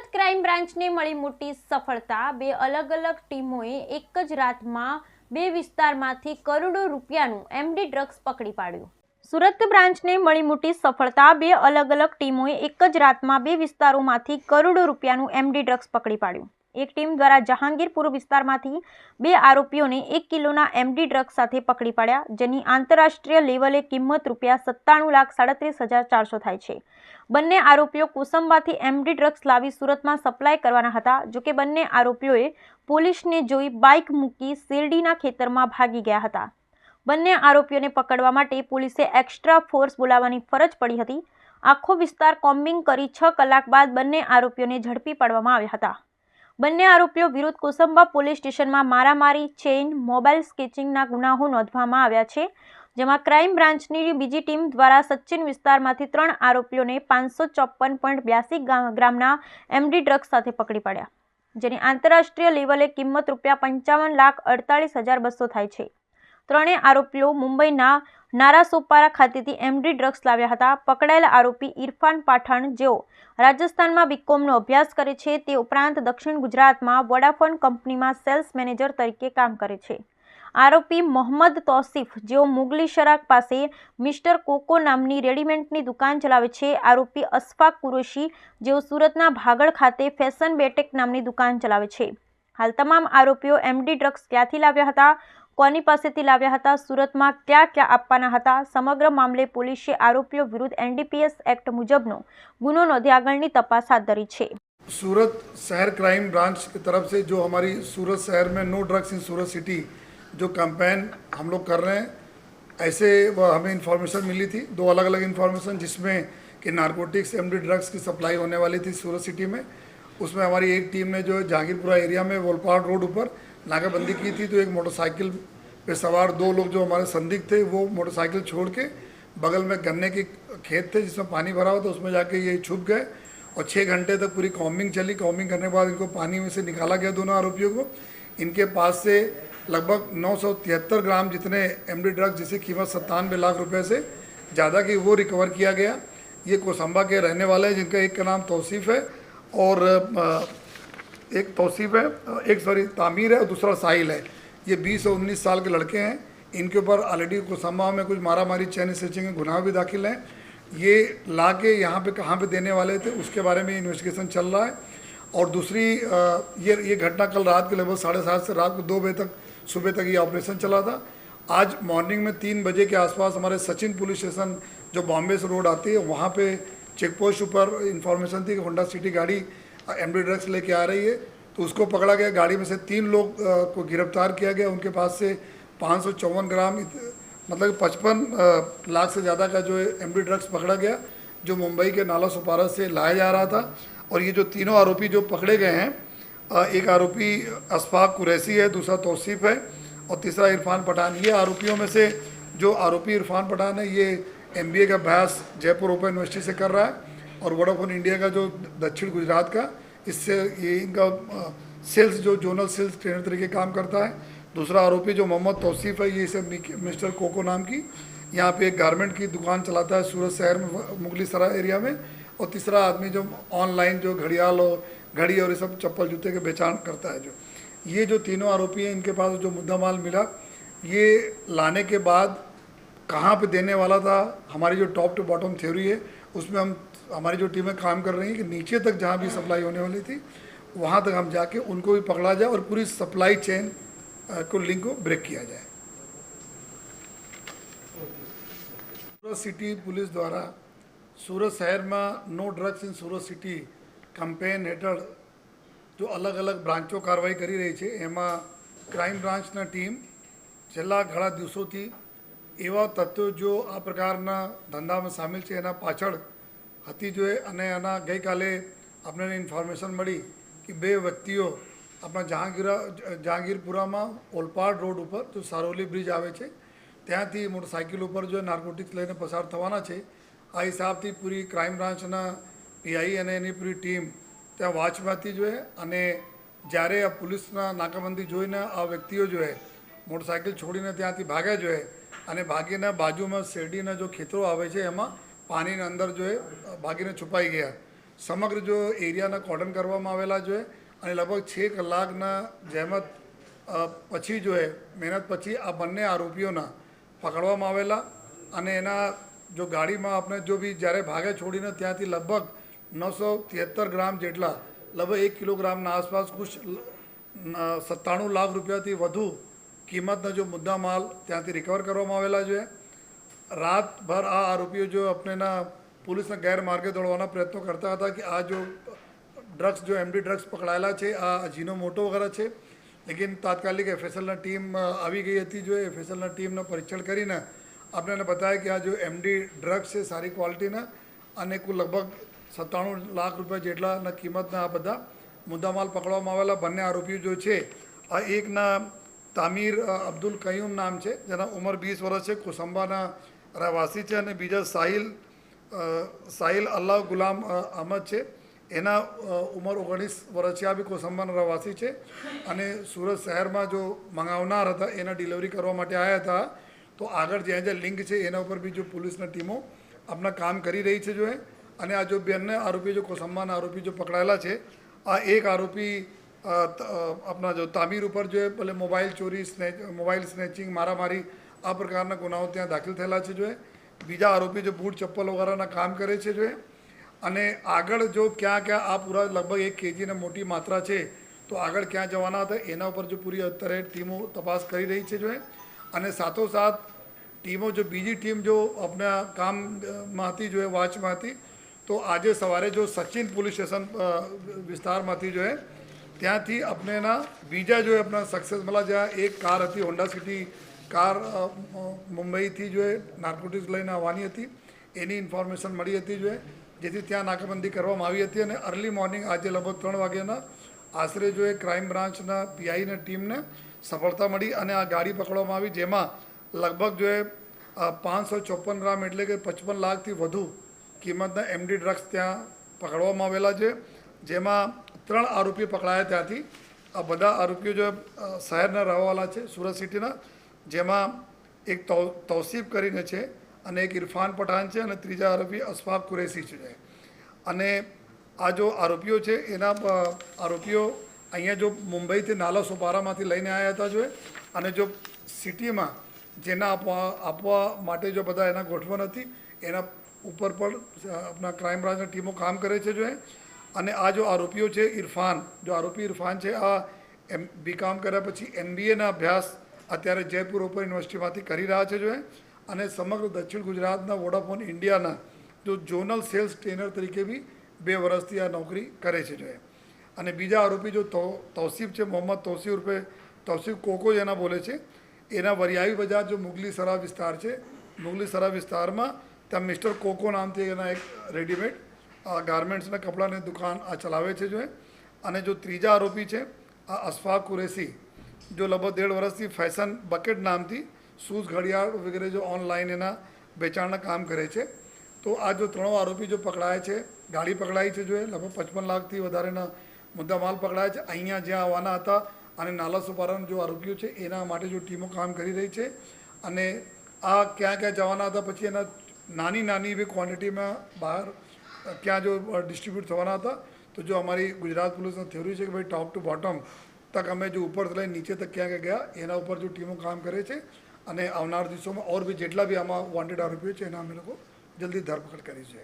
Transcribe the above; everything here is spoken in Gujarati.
સુરત ક્રાઇમ બ્રાન્ચને મળી મોટી સફળતા. બે અલગ અલગ ટીમોએ એક જ રાતમાં બે વિસ્તારમાંથી કરોડો રૂપિયાનું એમડી ડ્રગ્સ પકડી પાડ્યું. સુરત બ્રાન્ચને મળી મોટી સફળતા. બે અલગ અલગ ટીમોએ એક જ રાતમાં બે વિસ્તારોમાંથી કરોડો રૂપિયાનું એમડી ડ્રગ્સ પકડી પાડ્યું. એક ટીમ દ્વારા જહાંગીરપુર વિસ્તારમાંથી બે આરોપીઓને એક કિલોના એમડી ડ્રગ્સ સાથે પકડી પાડ્યા, જેની આંતરરાષ્ટ્રીય લેવલે કિંમત રૂપિયા સત્તાણું લાખ સાડત્રીસ હજાર ચારસો થાય છે. બંને આરોપીઓ કોસંબાથી એમડી ડ્રગ્સ લાવી સુરતમાં સપ્લાય કરવાના હતા, જોકે બંને આરોપીઓએ પોલીસને જોઈ બાઇક મૂકી શેરડીના ખેતરમાં ભાગી ગયા હતા. બંને આરોપીઓને પકડવા માટે પોલીસે એક્સ્ટ્રા ફોર્સ બોલાવવાની ફરજ પડી હતી. આખો વિસ્તાર કોમ્બિંગ કરી છ કલાક બાદ બંને આરોપીઓને ઝડપી પાડવામાં આવ્યા હતા. બંને આરોપીઓ વિરુદ્ધ કોસંબા પોલીસ સ્ટેશનમાં મારામારી, ચેઇન મોબાઈલ સ્કેચિંગના ગુનાઓ નોંધવામાં આવ્યા છે, જેમાં ક્રાઇમ બ્રાન્ચની બીજી ટીમ દ્વારા સચિન વિસ્તારમાંથી ત્રણ આરોપીઓને પાંચસો ચોપન પોઈન્ટ બ્યાસી ગ્રામના એમડી ડ્રગ્સ સાથે પકડી પાડ્યા. જેની આંતરરાષ્ટ્રીય લેવલે કિંમત રૂપિયા પંચાવન લાખ અડતાલીસ હજાર બસો થાય છે. ત્રણેય આરોપીઓ મુંબઈના નારાસોપારા ખાતેથી એમડી ડ્રગ્સ લાવ્યા હતા. પકડાયેલા આરોપી ઇરફાન પાઠાણ, જેઓ રાજસ્થાનમાં બીકોમનો અભ્યાસ કરે છે, તે ઉપરાંત દક્ષિણ ગુજરાતમાં વોડાફોન કંપનીમાં સેલ્સ મેનેજર તરીકે કામ કરે છે. આરોપી મોહમ્મદ તોસીફ, જેઓ મુગલી શરાક પાસે મિસ્ટર કોકો નામની રેડીમેન્ટની દુકાન ચલાવે છે. આરોપી અસફાક કુરેશી, જેઓ સુરતના ભાગળ ખાતે ફેશન બેટેક નામની દુકાન ચલાવે છે. હાલ તમામ આરોપીઓ એમડી ડ્રગ્સ ક્યાંથી લાવ્યા હતા? કોની પાસેથી લાવ્યા હતા સુરતમાં ક્યાં ક્યાં આપવાના હતા સમગ્ર મામલે પોલીસે આરોપીઓ વિરુદ્ધ એનડીપીએસ એક્ટ મુજબનો ગુનો નોંધી આગળની તપાસ હાથ ધરી છે सूरत शहर क्राइम ब्रांच की तरफ से जो हमारी सूरत शहर में no drugs in Surat city जो कैंपेन हम लोग कर रहे हैं ऐसे वो हमें इन्फॉर्मेशन मिली थी दो अलग अलग इन्फॉर्मेशन जिसमें कि नारकोटिक्स एमडी ड्रग्स की सप्लाई होने वाली थी सूरत सिटी में उसमें हमारी एक टीम ने जो है जहांगीरपुरा एरिया में वोलपाड़ रोड ऊपर नाकाबंदी की थी तो एक मोटरसाइकिल पे सवार दो लोग जो हमारे संदिग्ध थे, वो मोटरसाइकिल छोड़ के बगल में गन्ने के खेत थे जिसमें पानी भरा हुआ था, उसमें जाके ये छुप गए और छः घंटे तक पूरी कॉम्बिंग चली। कॉम्बिंग करने के बाद इनको पानी में से निकाला गया दोनों आरोपियों को। इनके पास से लगभग नौ सौ तिहत्तर ग्राम जितने एमडी ड्रग्स जिसकी कीमत सत्तानवे लाख रुपये से ज़्यादा की, वो रिकवर किया गया। ये कोसंबा के रहने वाले हैं, जिनका एक का नाम तौसीफ है और एक तोसीफ़ है, एक सॉरी तामीर है और दूसरा साहिल है। ये 20 और 19 साल के लड़के हैं। इनके ऊपर ऑलरेडी कोसंबा में कुछ मारा मारी चैन स्टिचिंग के गुनाह भी दाखिल हैं। ये ला के यहाँ पर कहाँ पर देने वाले थे, उसके बारे में इन्वेस्टिगेशन चल रहा है। और दूसरी ये ये घटना कल रात के लगभग साढ़े सात से रात को दो बजे तक, सुबह तक ये ऑपरेशन चला था। आज मॉर्निंग में तीन बजे के आसपास हमारे सचिन पुलिस स्टेशन जो बॉम्बे से रोड आती है, वहाँ पे चेक पोस्ट ऊपर इंफॉर्मेशन थी कि होंडा सिटी गाड़ी एम ड्रग्स लेके आ रही है तो उसको पकड़ा गया, गाड़ी में से तीन लोग को गिरफ़्तार किया गया, उनके पास से पाँच सौ चौवन ग्राम मतलब पचपन लाख से ज़्यादा का जो एम ड्रग्स पकड़ा गया, जो मुंबई के नाला सुपारा से लाया जा रहा था, और ये जो तीनों आरोपी जो पकड़े गए हैं एक आरोपी अशफाक कुरैसी है, दूसरा तौसीफ है, और तीसरा इरफान पठान। ये आरोपियों में से जो आरोपी इरफान पठान है, ये एमबीए का अभ्यास जयपुर ओपन यूनिवर्सिटी से कर रहा है और वोडाफोन इंडिया का जो दक्षिण गुजरात का, इससे ये इनका सेल्स जो जोनल सेल्स ट्रेनर तरीके काम करता है। दूसरा आरोपी जो मोहम्मद तौसीफ है, ये सब मिस्टर कोको नाम की, यहाँ पे एक गारमेंट की दुकान चलाता है सूरत शहर में मुगली सराय एरिया में। और तीसरा आदमी जो ऑनलाइन जो घड़ियाल और घड़ी और ये सब चप्पल जूते के बेचान करता है जो। ये जो तीनों आरोपी हैं, इनके पास जो मुद्दा माल मिला, ये लाने के बाद कहाँ पे देने वाला था, हमारी जो टॉप टू बॉटम थ्योरी है, उसमें हम हमारी जो टीमें काम कर रही हैं कि नीचे तक जहाँ भी सप्लाई होने वाली थी वहाँ तक हम जाके उनको भी पकड़ा जाए और पूरी सप्लाई चेन अ, को लिंक को ब्रेक किया जाए સુરત સિટી પોલીસ દ્વારા સુરત શહેરમાં no drugs in Surat city campaign હેઠળ જો અલગ અલગ બ્રાન્ચો કાર્યવાહી કરી રહી છે એમાં ક્રાઇમ બ્રાન્ચના ટીમ છેલ્લા ઘણા દિવસોથી એવા તત્વો જો આ પ્રકારના ધંધામાં સામેલ છે એના પાછળ હતી જોઈએ અને એના ગઈકાલે આપણને ઇન્ફોર્મેશન મળી કે બે વ્યક્તિઓ આપણા જહાંગીરા, જહાંગીરપુરામાં ઓલપાડ રોડ ઉપર જો સારોલી બ્રિજ આવે છે. ત્યાંથી મોટરસાઇકલ ઉપર જો નાર્કોટિક્સ લઈને પસાર થવાના છે, આ હિસાબથી પૂરી ક્રાઇમ બ્રાન્ચના પીઆઈ અને એની પૂરી ટીમ ત્યાં વોચમાંથી જોઈએ અને જ્યારે આ પોલીસના નાકાબંધી જોઈને આ વ્યક્તિઓ જોઈએ મોટરસાઇકલ છોડીને ત્યાંથી ભાગ્યા જોઈએ અને ભાગીને બાજુમાં શેરડીના જો ખેતરો આવે છે એમાં પાણીના અંદર જોઈએ ભાગીને છુપાઈ ગયા. સમગ્ર જો એરિયાના કોર્ડન કરવામાં આવેલા જોઈએ અને લગભગ છ કલાકના જહેમત પછી જો એ, મહેનત પછી આ બંને આરોપીઓના પકડવામાં આવેલા. અને એના જો ગાડીમાં આપણે જો બી જ્યારે ભાગે છોડીને ત્યાંથી લગભગ નવસો ત્રેહત્તર ગ્રામ જેટલા, લગભગ એક કિલોગ્રામના આસપાસ કુછ સત્તાણું લાખ રૂપિયાથી વધુ કિંમતના જો મુદ્દા માલ ત્યાંથી રિકવર કરવામાં આવેલા છે રાતભર આ આરોપીઓ જો આપણેના પોલીસના ગેરમાર્ગે દોડવાના પ્રયત્નો કરતા હતા કે આ જો ડ્રગ્સ જો એમડી ડ્રગ્સ પકડાયેલા છે આ જીનો મોટો વગેરે છે લેકિન તાત્કાલિક એફએસએલના ટીમ આવી ગઈ હતી જો એફએસએલના ટીમનું પરીક્ષણ કરીને આપણને બતાવ્યા કે આ જો એમડી ડ્રગ્સ છે સારી ક્વોલિટીના અને કુલ લગભગ સત્તાણું લાખ રૂપિયા જેટલાના કિંમતના આ બધા મુદ્દામાલ પકડવામાં આવેલા બંને આરોપીઓ જો છે આ એકના તામીર અબ્દુલ કયુમ નામ છે જેના ઉંમર વીસ વર્ષ છે કોસંબાના રહેવાસી છે અને બીજા સાહિલ સાહિલ અલ્લાહ ગુલામ અહમદ છે. એના ઉંમર ઓગણીસ વર્ષ છે. આ બી કોસંબાના રહેવાસી છે. અને સુરત શહેરમાં જો મંગાવનાર હતા, એના ડિલિવરી કરવા માટે આવ્યા હતા, તો આગળ જ્યાં જ્યાં લિંક છે, એના ઉપર બી જો પોલીસની ટીમો આપણા કામ કરી રહી છે જો એ. અને આ જો બંને આરોપી જો કોસંબાના આરોપી જો પકડાયેલા છે, આ એક આરોપી આપણા જો તામીર ઉપર જો ભલે મોબાઈલ ચોરી, સ્નેચ, મોબાઈલ સ્નેચિંગ, મારામારી આ પ્રકારના ગુનાઓ ત્યાં દાખલ થયેલા છે જોઈએ બીજા આરોપી જો બૂટ, ચપ્પલ વગેરેના કામ કરે છે જોઈએ અને આગળ જો ક્યાં ક્યાં આ પૂરા લગભગ એક કેજીને મોટી માત્રા છે, તો આગળ ક્યાં જવાના હતા, એના ઉપર જો પૂરી અત્યારે ટીમો તપાસ કરી રહી છે જોઈએ અને સાથોસાથ ટીમો જો બીજી ટીમ જો આપણા કામમાં હતી જો એ વોચમાં હતી તો આજે સવારે જો સચિન પોલીસ સ્ટેશન વિસ્તારમાંથી જોઈએ ત્યાંથી આપણે એના બીજા જો આપણા સક્સેસ મળ્યા જ્યાં એક કાર હતી હોન્ડા સિટી કાર મુંબઈથી જો એ નાર્કોટિક્સ લઈને આવવાની હતી, એની ઇન્ફોર્મેશન મળી હતી જો જેથી ત્યાં નાકાબંધી કરવામાં આવી હતી અને અર્લી મોર્નિંગ આજે લગભગ ત્રણ વાગ્યાના આશરે જો એ ક્રાઇમ બ્રાન્ચના પીઆઈની ટીમને સફળતા મળી અને આ ગાડી પકડવામાં આવી, જેમાં લગભગ જો પાંચસો ચોપન ગ્રામ એટલે કે પચપન લાખથી વધુ કિંમતના એમડી ડ્રગ્સ ત્યાં પકડવામાં આવેલા છે, જેમાં ત્રણ આરોપી પકડાયા ત્યાંથી. આ બધા આરોપીઓ જો શહેરના રહેવાવાળા છે, સુરત સિટીના. જેમાં એક તૌસીફ કરીને છે અને એક ઇરફાન પઠાણ છે અને ત્રીજા આરોપી અશફાક કુરેશી છે. અને આ જો આરોપીઓ છે, એના આરોપીઓ અહીંયા જો મુંબઈથી નાલા સોપારામાંથી લઈને આવ્યા હતા જો અને જો સિટીમાં જેના આપવા આપવા માટે જો બધા એના ગોઠવણ હતી, એના ઉપર પણ આપણા ક્રાઇમ બ્રાન્ચની ટીમો કામ કરે છે જો અને આ જો આરોપીઓ છે, ઇરફાન, જો આરોપી ઇરફાન છે, આ એમ બીકોમ કર્યા પછી એમબીએના અભ્યાસ અત્યારે જયપુર ઓપન યુનિવર્સિટીમાંથી કરી રહ્યા છે જો એ અને સમગ્ર દક્ષિણ ગુજરાતના વોડાફોન ઇન્ડિયાના જો ઝોનલ સેલ્સ ટ્રેનર તરીકે બી બે વર્ષથી આ નોકરી કરે છે જો એ અને બીજા આરોપી જો તૌસીફ છે, મોહમ્મદ તૌસીફ રૂપે તૌસીફ કોકો જેના બોલે છે. એના વરિયાવી બજાર જો મુગલી સરા વિસ્તાર છે, મુગલી સરા વિસ્તારમાં ત્યાં મિસ્ટર કોકો નામથી એના એક રેડીમેડ ગાર્મેન્ટ્સના કપડાની દુકાન આ ચલાવે છે જો એ અને જો ત્રીજા આરોપી છે, આ અશફાક કુરેશી જો લગભગ દેઢ વર્ષથી ફેશન બકેટ નામથી શૂઝ, ઘડિયાળ વગેરે જો ઓનલાઈન એના વેચાણના કામ કરે છે. તો આ જો ત્રણો આરોપી જો પકડાય છે, ગાડી પકડાઈ છે જો એ, લગભગ પચપન લાખથી વધારેના મુદ્દા માલ પકડાયા છે. અહીંયા જ્યાં આવવાના હતા અને નાલા સુપારાના જો આરોપીઓ છે, એના માટે જો ટીમો કામ કરી રહી છે અને આ ક્યાં ક્યાં જવાના હતા, પછી એના નાની નાની એવી ક્વોન્ટિટીમાં બહાર, ક્યાં જો ડિસ્ટ્રીબ્યુટ થવાના હતા, તો જો અમારી ગુજરાત પોલીસનો થિયોરી છે કે ભાઈ ટોપ ટુ બોટમ તક અમે જો ઉપરથી લઈને નીચે તક ક્યાં ગયા, એના ઉપર જો ટીમો કામ કરે છે અને આવનાર દિવસોમાં ઓર બી જેટલા બી આમાં વોન્ટેડ આરોપીઓ છે, એના અમે લોકો જલ્દી ધરપકડ કરી છે.